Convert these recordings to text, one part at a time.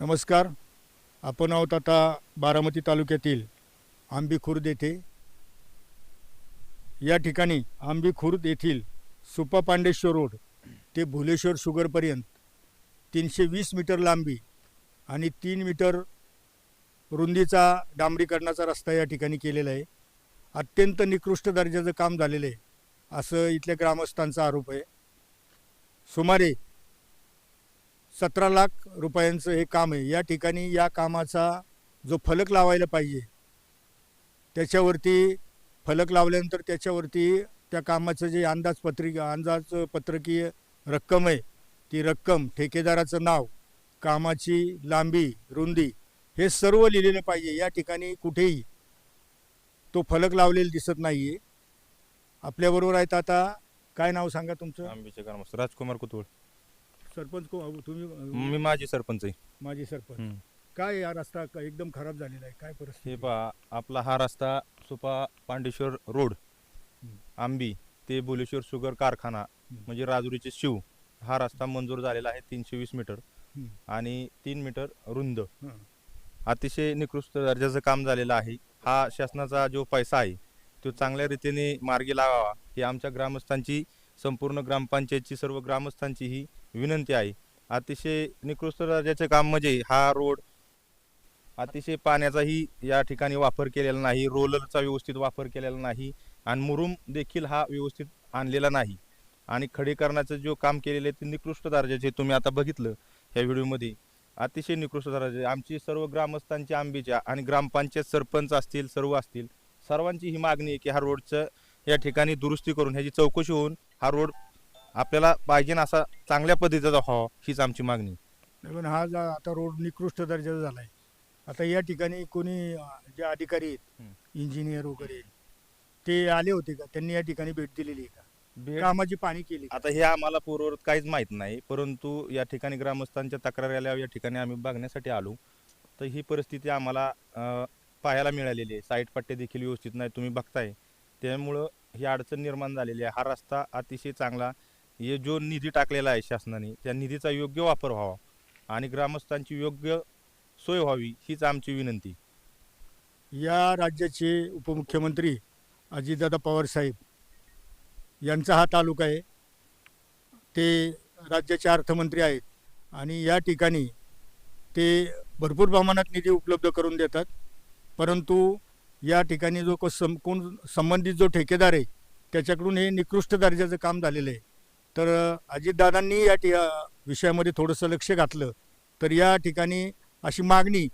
नमस्कार. आपण आहोत आता बारामती तालुक्यातील आंबी खुर्द येथे. या ठिकाणी आंबी खुर्द येथील सुपा पांडेश्वर रोड ते भुलेश्वर शुगरपर्यंत तीनशे वीस मीटर लांबी आणि तीन मीटर रुंदीचा डांबरीकरणाचा रस्ता या ठिकाणी केलेला आहे. अत्यंत निकृष्ट दर्जाचं काम झालेलं आहे. असं इथल्या ग्रामस्थांचा आरोप आहे. सुमारे सतरा लाख रुपयांचं हे काम आहे. या ठिकाणी या कामाचा जो फलक लावायला पाहिजे त्याच्यावरती फलक लावल्यानंतर त्याच्यावरती त्या कामाचं जे अंदाजपत्रिका अंदाजपत्रकीय रक्कम आहे ती रक्कम ठेकेदाराचं नाव कामाची लांबी रुंदी हे सर्व लिहिलेलं पाहिजे. या ठिकाणी कुठेही तो फलक लावलेला दिसत नाही आहे आपल्याबरोबर आहेत आता काय नाव सांगा तुमचं? राजकुमार कुतुळ. सरपंच को तुम्ही मी माझी सरपंच आहे माझे सरपंच हम्म. काय या रस्ता क- एकदम खराब झालेला आहे काय हे परिस्थिती पहा आपला हा रस्ता सुपा पांडेश्वर रोड हम्म. आंबी ते बोलेश्वर शुगर कारखाना म्हणजे राजुरीचे शिव हा रस्ता मंजूर झालेला आहे तीनशे वीस मीटर हम्म. आणि तीन मीटर रुंद हं. अतिशय निकृष्ट दर्जाचं काम झालेलं आहे हा शासनाचा जो पैसा आहे तो चांगल्या रीतीने मार्गी लावावा ही आमच्या ग्रामस्थांची संपूर्ण ग्रामपंचायतची सर्व ग्रामस्थांची ही विनंती आहे. अतिशय निकृष्ट दर्जाचे काम म्हणजे हा रोड अतिशय पाण्याचाही या ठिकाणी वापर केलेला नाही रोलरचा व्यवस्थित वापर केलेला नाही आणि मुरुम देखील हा व्यवस्थित आणलेला नाही. आणि खडीकरणाचं जो काम केलेलं आहे ते निकृष्ट दर्जाचे तुम्ही आता बघितलं ह्या व्हिडिओमध्ये. अतिशय निकृष्ट दर्जाचे आमची सर्व ग्रामस्थांची आंबीच्या आणि ग्रामपंचायत सरपंच असतील सर्व असतील सर्वांची ही मागणी आहे की हा रोडचं या ठिकाणी दुरुस्ती करून ह्याची चौकशी होऊन हा रोड आपल्याला पाहिजे ना असा चांगल्या पद्धतीचा व्हावा हीच आमची मागणी. पण हा जा आता रोड निकृष्ट दर्जाचा झाला आहे आता या ठिकाणी कोणी जे अधिकारी आहेत हं. इंजिनियर वगैरे ते आले होते का? त्यांनी या ठिकाणी भेट दिलेली आहे का? कामाची पाणी केली? आता हे आम्हाला पूर्ववत काहीच माहीत नाही परंतु या ठिकाणी ग्रामस्थांच्या तक्रारी आल्या या ठिकाणी आम्ही बघण्यासाठी आलो. तर ही परिस्थिती आम्हाला अं, पाहायला मिळालेली आहे. साईड पट्टे देखील व्यवस्थित नाही तुम्ही बघताय. त्यामुळं ही अडचण निर्माण झालेली आहे. हा रस्ता अतिशय चांगला हे जो निधी टाकलेला आहे शासनाने त्या निधीचा योग्य वापर व्हावा आणि ग्रामस्थांची योग्य सोय व्हावी हीच आमची विनंती. या राज्याचे उपमुख्यमंत्री अजितदादा पवार साहेब यांचा हा तालुका आहे. ते राज्याचे अर्थमंत्री आहेत आणि या ठिकाणी ते भरपूर प्रमाणात निधी उपलब्ध करून देतात. परंतु या ठिकाणी जो को सं कोण संबंधित जो ठेकेदार आहे त्याच्याकडून हे निकृष्ट दर्जाचं काम झालेलं आहे. तर अजितदादांनी या टी विषयामध्ये थोडंसं लक्ष घातलं. तर या ठिकाणी अशी मागणी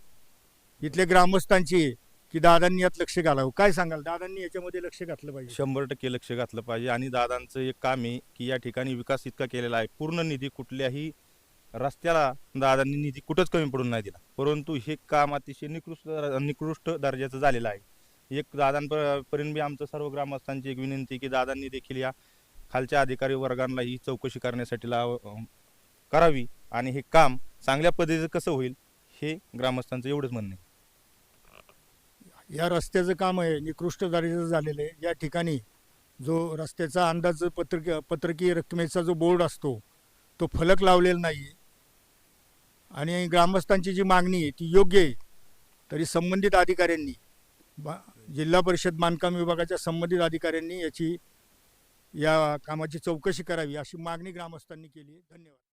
इथल्या ग्रामस्थांची आहे की दादांनी यात लक्ष घालावं. काय सांगाल? दादांनी याच्यामध्ये लक्ष घातलं पाहिजे. शंभर टक्के लक्ष घातलं पाहिजे. आणि दादांचं एक काम आहे की या ठिकाणी विकास इतका केलेला आहे. पूर्ण निधी कुठल्याही रस्त्याला दादांनी निधी कुठंच कमी पडून नाही दिला. परंतु हे काम अतिशय निकृष्ट निकृष्ट दर्जाचं झालेलं आहे. एक दादांपर्यंत बी आमचं सर्व ग्रामस्थांची एक विनंती की दादांनी देखील या खालच्या अधिकारी वर्गांना ही चौकशी करण्यासाठी लाव करावी आणि हे काम चांगल्या पद्धतीचं कसं होईल हे ग्रामस्थांचं एवढंच म्हणणं आहे. या रस्त्याचं काम आहे निकृष्ट दर्जाचं झालेलं आहे. या ठिकाणी जो रस्त्याचा अंदाज पत्रक पत्रकीय रकमेचा जो बोर्ड असतो तो फलक लावलेला नाही. आहे आणि ग्रामस्थांची जी मागणी आहे ती योग्य आहे. तरी संबंधित अधिकाऱ्यांनी बा जिल्हा परिषद बांधकाम विभागाच्या संबंधित अधिकाऱ्यांनी याची या कामाची चौकशी करावी अशी मागणी ग्रामस्थांनी केली आहे. धन्यवाद.